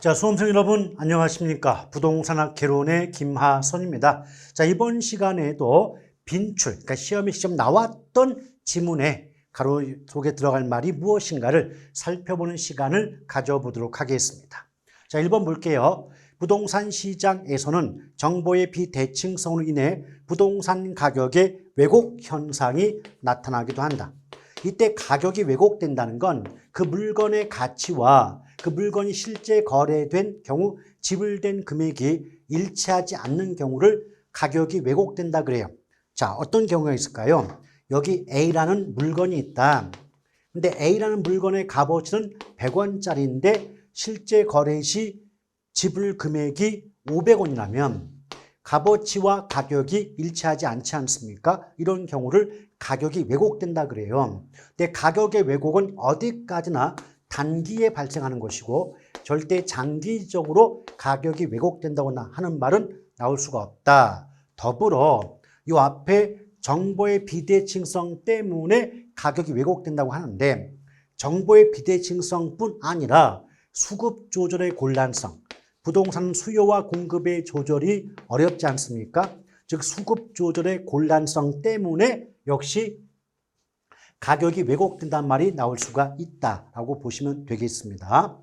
자, 수험생 여러분 안녕하십니까? 부동산학 개론의 김하선입니다. 자, 이번 시간에도 빈출, 그러니까 시험에 시험 나왔던 지문에 가로 속에 들어갈 말이 무엇인가를 살펴보는 시간을 가져보도록 하겠습니다. 자, 1번 볼게요. 부동산 시장에서는 정보의 비대칭성으로 인해 부동산 가격의 왜곡 현상이 나타나기도 한다. 이때 가격이 왜곡된다는 건 그 물건의 가치와 그 물건이 실제 거래된 경우 지불된 금액이 일치하지 않는 경우를 가격이 왜곡된다 그래요. 자, 어떤 경우가 있을까요? 여기 A라는 물건이 있다. 근데 A라는 물건의 값어치는 100원짜리인데 실제 거래 시 지불 금액이 500원이라면 값어치와 가격이 일치하지 않지 않습니까? 이런 경우를 가격이 왜곡된다 그래요. 근데 가격의 왜곡은 어디까지나 단기에 발생하는 것이고 절대 장기적으로 가격이 왜곡된다고 하는 말은 나올 수가 없다. 더불어 이 앞에 정보의 비대칭성 때문에 가격이 왜곡된다고 하는데 정보의 비대칭성뿐 아니라 수급 조절의 곤란성, 부동산 수요와 공급의 조절이 어렵지 않습니까? 즉 수급 조절의 곤란성 때문에 역시 가격이 왜곡된다는 말이 나올 수가 있다라고 보시면 되겠습니다.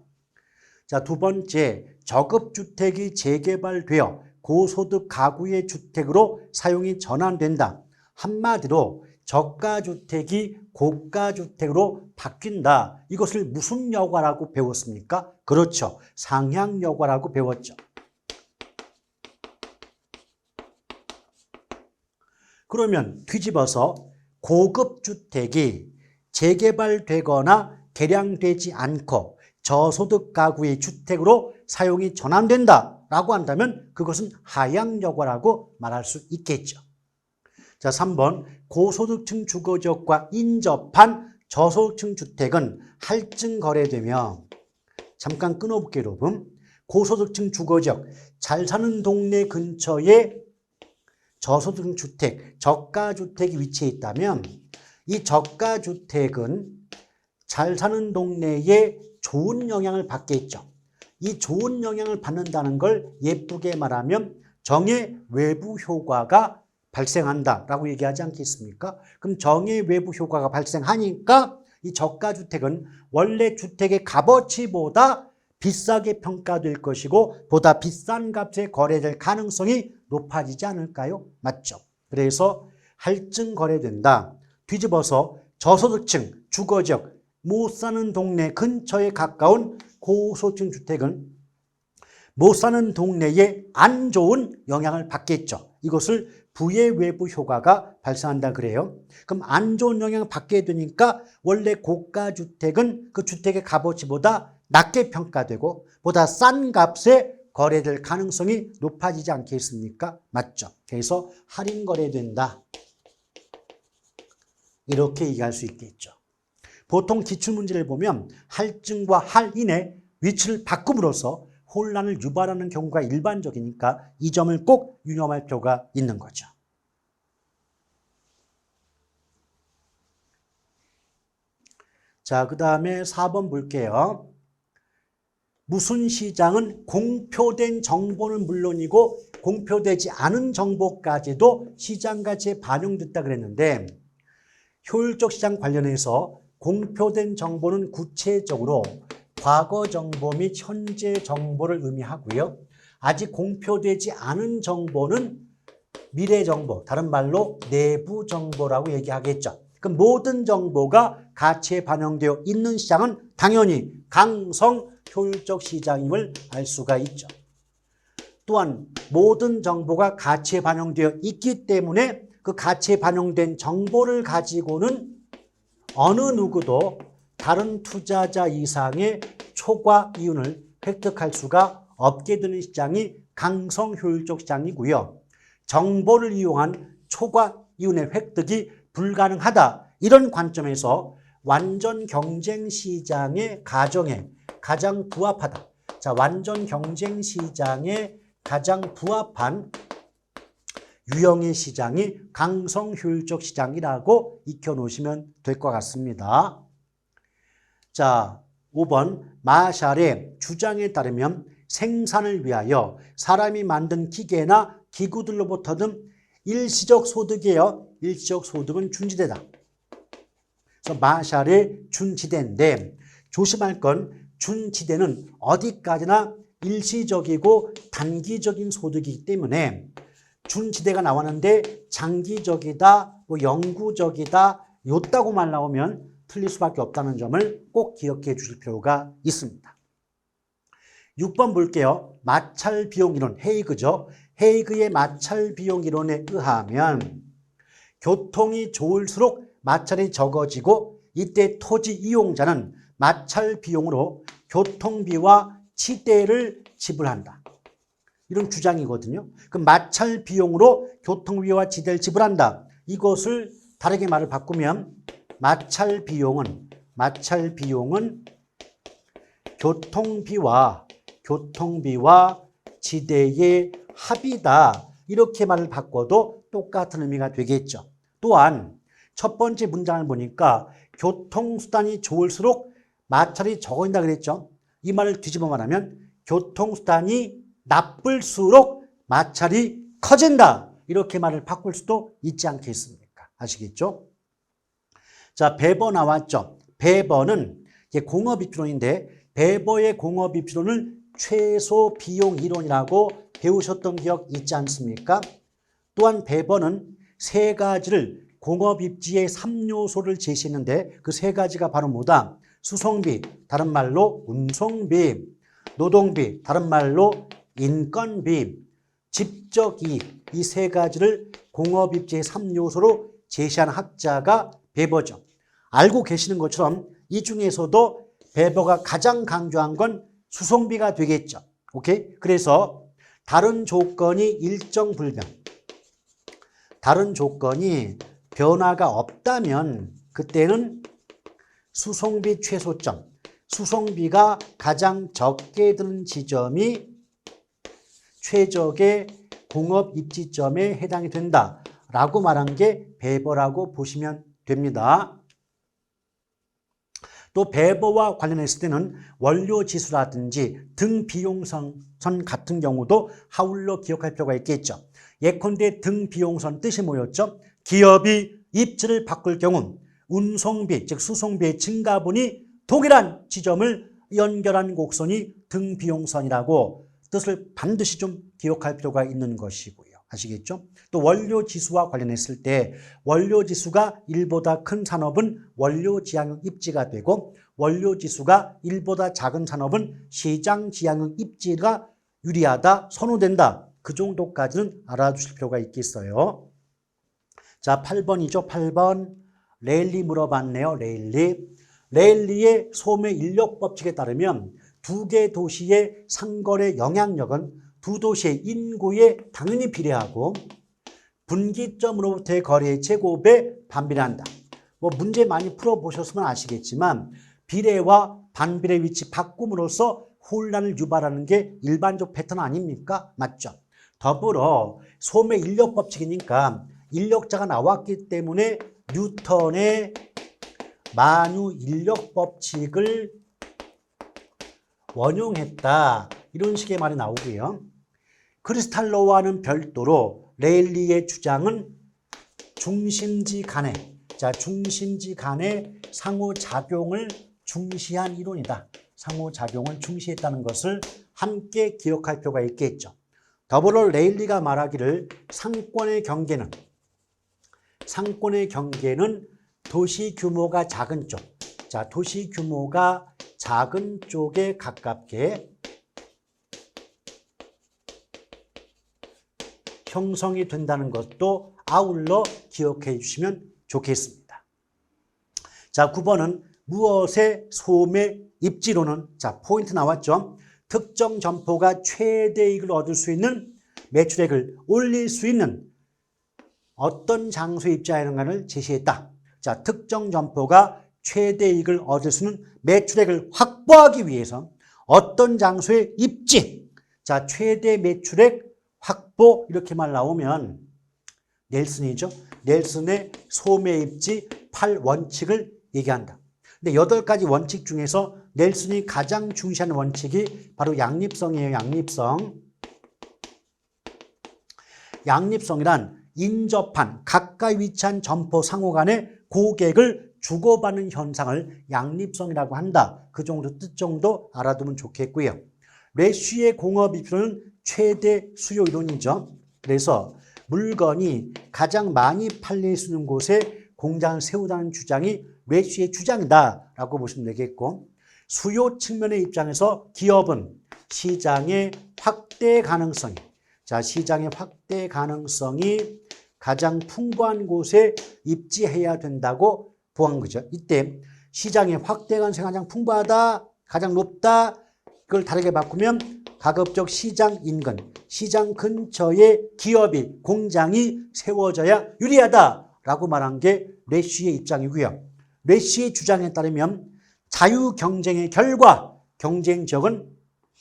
자, 두 번째, 저급주택이 재개발되어 고소득 가구의 주택으로 사용이 전환된다. 한마디로 저가주택이 고가주택으로 바뀐다. 이것을 무슨 여과라고 배웠습니까? 그렇죠. 상향 여과라고 배웠죠. 그러면 뒤집어서 고급 주택이 재개발되거나 개량되지 않고 저소득 가구의 주택으로 사용이 전환된다라고 한다면 그것은 하향여과라고 말할 수 있겠죠. 자, 3번 고소득층 주거지역과 인접한 저소득층 주택은 할증 거래되며 잠깐 끊어볼게요, 여러분. 고소득층 주거지역, 잘 사는 동네 근처에 저소득 주택, 저가 주택이 위치해 있다면 이 저가 주택은 잘 사는 동네에 좋은 영향을 받겠죠. 이 좋은 영향을 받는다는 걸 예쁘게 말하면 정의 외부 효과가 발생한다라고 얘기하지 않겠습니까? 그럼 정의 외부 효과가 발생하니까 이 저가 주택은 원래 주택의 값어치보다 비싸게 평가될 것이고 보다 비싼 값에 거래될 가능성이 높아지지 않을까요? 맞죠? 그래서 할증 거래된다. 뒤집어서 저소득층, 주거지역, 못 사는 동네 근처에 가까운 고소득층 주택은 못 사는 동네에 안 좋은 영향을 받겠죠. 이것을 부의 외부 효과가 발생한다 그래요. 그럼 안 좋은 영향을 받게 되니까 원래 고가 주택은 그 주택의 값어치보다 낮게 평가되고 보다 싼 값에 거래될 가능성이 높아지지 않겠습니까? 맞죠? 그래서 할인 거래된다. 이렇게 얘기할 수 있겠죠. 보통 기출문제를 보면 할증과 할인의 위치를 바꿈으로써 혼란을 유발하는 경우가 일반적이니까 이 점을 꼭 유념할 필요가 있는 거죠. 자, 그 다음에 4번 볼게요. 무슨 시장은 공표된 정보는 물론이고 공표되지 않은 정보까지도 시장 가치에 반영됐다 그랬는데 효율적 시장 관련해서 공표된 정보는 구체적으로 과거 정보 및 현재 정보를 의미하고요. 아직 공표되지 않은 정보는 미래 정보, 다른 말로 내부 정보라고 얘기하겠죠. 그 모든 정보가 가치에 반영되어 있는 시장은 당연히 강성 효율적 시장임을 알 수가 있죠. 또한 모든 정보가 가치에 반영되어 있기 때문에 그 가치에 반영된 정보를 가지고는 어느 누구도 다른 투자자 이상의 초과 이윤을 획득할 수가 없게 되는 시장이 강성 효율적 시장이고요. 정보를 이용한 초과 이윤의 획득이 불가능하다. 이런 관점에서 완전 경쟁 시장의 가정에 가장 부합하다. 자, 완전 경쟁 시장에 가장 부합한 유형의 시장이 강성 효율적 시장이라고 익혀 놓으시면 될 것 같습니다. 자, 5번 마샬의 주장에 따르면 생산을 위하여 사람이 만든 기계나 기구들로부터 든 일시적 소득이에요. 일시적 소득은 준지대다. 그래서 마샬의 준지대인데 조심할 건 준지대는 어디까지나 일시적이고 단기적인 소득이기 때문에 준지대가 나왔는데 장기적이다, 뭐 영구적이다, 요따고만 나오면 틀릴 수밖에 없다는 점을 꼭 기억해 주실 필요가 있습니다. 6번 볼게요. 마찰 비용 이론, 헤이그죠. 헤이그의 마찰 비용 이론에 의하면 교통이 좋을수록 마찰이 적어지고 이때 토지 이용자는 마찰 비용으로 교통비와 치대를 지불한다. 이런 주장이거든요. 그 마찰 비용으로 교통비와 지대를 지불한다. 이것을 다르게 말을 바꾸면 마찰 비용은 마찰 비용은 교통비와 교통비와 지대의 합이다. 이렇게 말을 바꿔도 똑같은 의미가 되겠죠. 또한 첫 번째 문장을 보니까 교통수단이 좋을수록 마찰이 적어진다 그랬죠. 이 말을 뒤집어 말하면 교통수단이 나쁠수록 마찰이 커진다. 이렇게 말을 바꿀 수도 있지 않겠습니까? 아시겠죠? 자, 배버 나왔죠. 배버는 공업 입주론인데 배버의 공업 입주론을 최소 비용 이론이라고 배우셨던 기억 있지 않습니까? 또한 배버는 세 가지를 공업 입지의 3요소를 제시했는데 그 세 가지가 바로 뭐다? 수송비, 다른 말로 운송비, 노동비, 다른 말로 인건비, 집적 이익 이세 가지를 공업 입지의 3요소로 제시한 학자가 베버죠. 알고 계시는 것처럼 이 중에서도 베버가 가장 강조한 건 수송비가 되겠죠. 오케이? 그래서 다른 조건이 일정 불변. 다른 조건이 변화가 없다면 그때는 수송비 최소점. 수송비가 가장 적게 드는 지점이 최적의 공업 입지점에 해당이 된다라고 말한 게 배버라고 보시면 됩니다. 또 배버와 관련했을 때는 원료 지수라든지 등 비용선 같은 경우도 하울러 기억할 필요가 있겠죠. 예컨대 등 비용선 뜻이 뭐였죠? 기업이 입지를 바꿀 경우 운송비, 즉 수송비의 증가분이 동일한 지점을 연결한 곡선이 등 비용선이라고 뜻을 반드시 좀 기억할 필요가 있는 것이고요. 아시겠죠? 또 원료 지수와 관련했을 때 원료 지수가 1보다 큰 산업은 원료 지향형 입지가 되고 원료 지수가 1보다 작은 산업은 시장 지향형 입지가 유리하다, 선호된다. 그 정도까지는 알아주실 필요가 있겠어요. 자, 8번이죠. 8번. 레일리 물어봤네요. 레일리. 레일리의 소매 인력 법칙에 따르면 두 개 도시의 상거래 영향력은 두 도시의 인구에 당연히 비례하고 분기점으로부터의 거리의 제곱에 반비례한다. 뭐 문제 많이 풀어보셨으면 아시겠지만 비례와 반비례 위치 바꿈으로써 혼란을 유발하는 게 일반적 패턴 아닙니까? 맞죠? 더불어 소매 인력 법칙이니까 인력자가 나왔기 때문에 뉴턴의 만유 인력 법칙을 원용했다. 이런 식의 말이 나오고요. 크리스탈로와는 별도로 레일리의 주장은 중심지 간의 자 중심지 간의 상호작용을 중시한 이론이다. 상호작용을 중시했다는 것을 함께 기억할 필요가 있겠죠. 더불어 레일리가 말하기를 상권의 경계는 상권의 경계는 도시 규모가 작은 쪽, 자 도시 규모가 작은 쪽에 가깝게 형성이 된다는 것도 아울러 기억해 주시면 좋겠습니다. 자, 9번은 무엇의 소매 입지로는 자, 포인트 나왔죠. 특정 점포가 최대익을 얻을 수 있는 매출액을 올릴 수 있는 어떤 장소에 입지하는가를 제시했다. 자, 특정 점포가 최대익을 얻을 수 있는 매출액을 확보하기 위해서 어떤 장소에 입지, 자, 최대 매출액 확보 이렇게 말 나오면 넬슨이죠. 넬슨의 소매 입지 8원칙을 얘기한다. 근데 8가지 원칙 중에서 넬슨이 가장 중시하는 원칙이 바로 양립성이에요. 양립성. 양립성이란 인접한 가까이 위치한 점포 상호 간의 고객을 주고받는 현상을 양립성이라고 한다. 그 정도 뜻 정도 알아두면 좋겠고요. 레쉬의 공업 이표는 최대 수요 이론이죠. 그래서 물건이 가장 많이 팔릴 수 있는 곳에 공장을 세우다는 주장이 레쉬의 주장이다라고 보시면 되겠고 수요 측면의 입장에서 기업은 시장의 확대 가능성이 자 시장의 확대 가능성이 가장 풍부한 곳에 입지해야 된다고 보한 거죠. 이때 시장의 확대 가능성이 가장 풍부하다, 가장 높다. 그걸 다르게 바꾸면 가급적 시장 인근, 시장 근처에 기업이 공장이 세워져야 유리하다라고 말한 게 레쉬의 입장이고요. 레쉬의 주장에 따르면 자유 경쟁의 결과 경쟁 지역은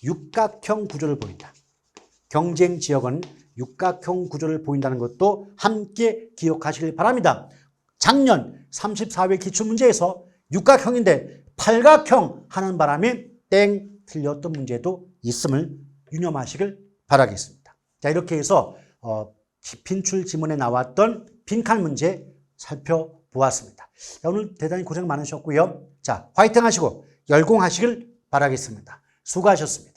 육각형 구조를 보인다. 경쟁 지역은 육각형 구조를 보인다는 것도 함께 기억하시길 바랍니다. 작년 34회 기출문제에서 육각형인데 팔각형 하는 바람에 땡 틀렸던 문제도 있음을 유념하시길 바라겠습니다. 자 이렇게 해서 어, 빈출 지문에 나왔던 빈칸 문제 살펴보았습니다. 자, 오늘 대단히 고생 많으셨고요. 자 화이팅 하시고 열공하시길 바라겠습니다. 수고하셨습니다.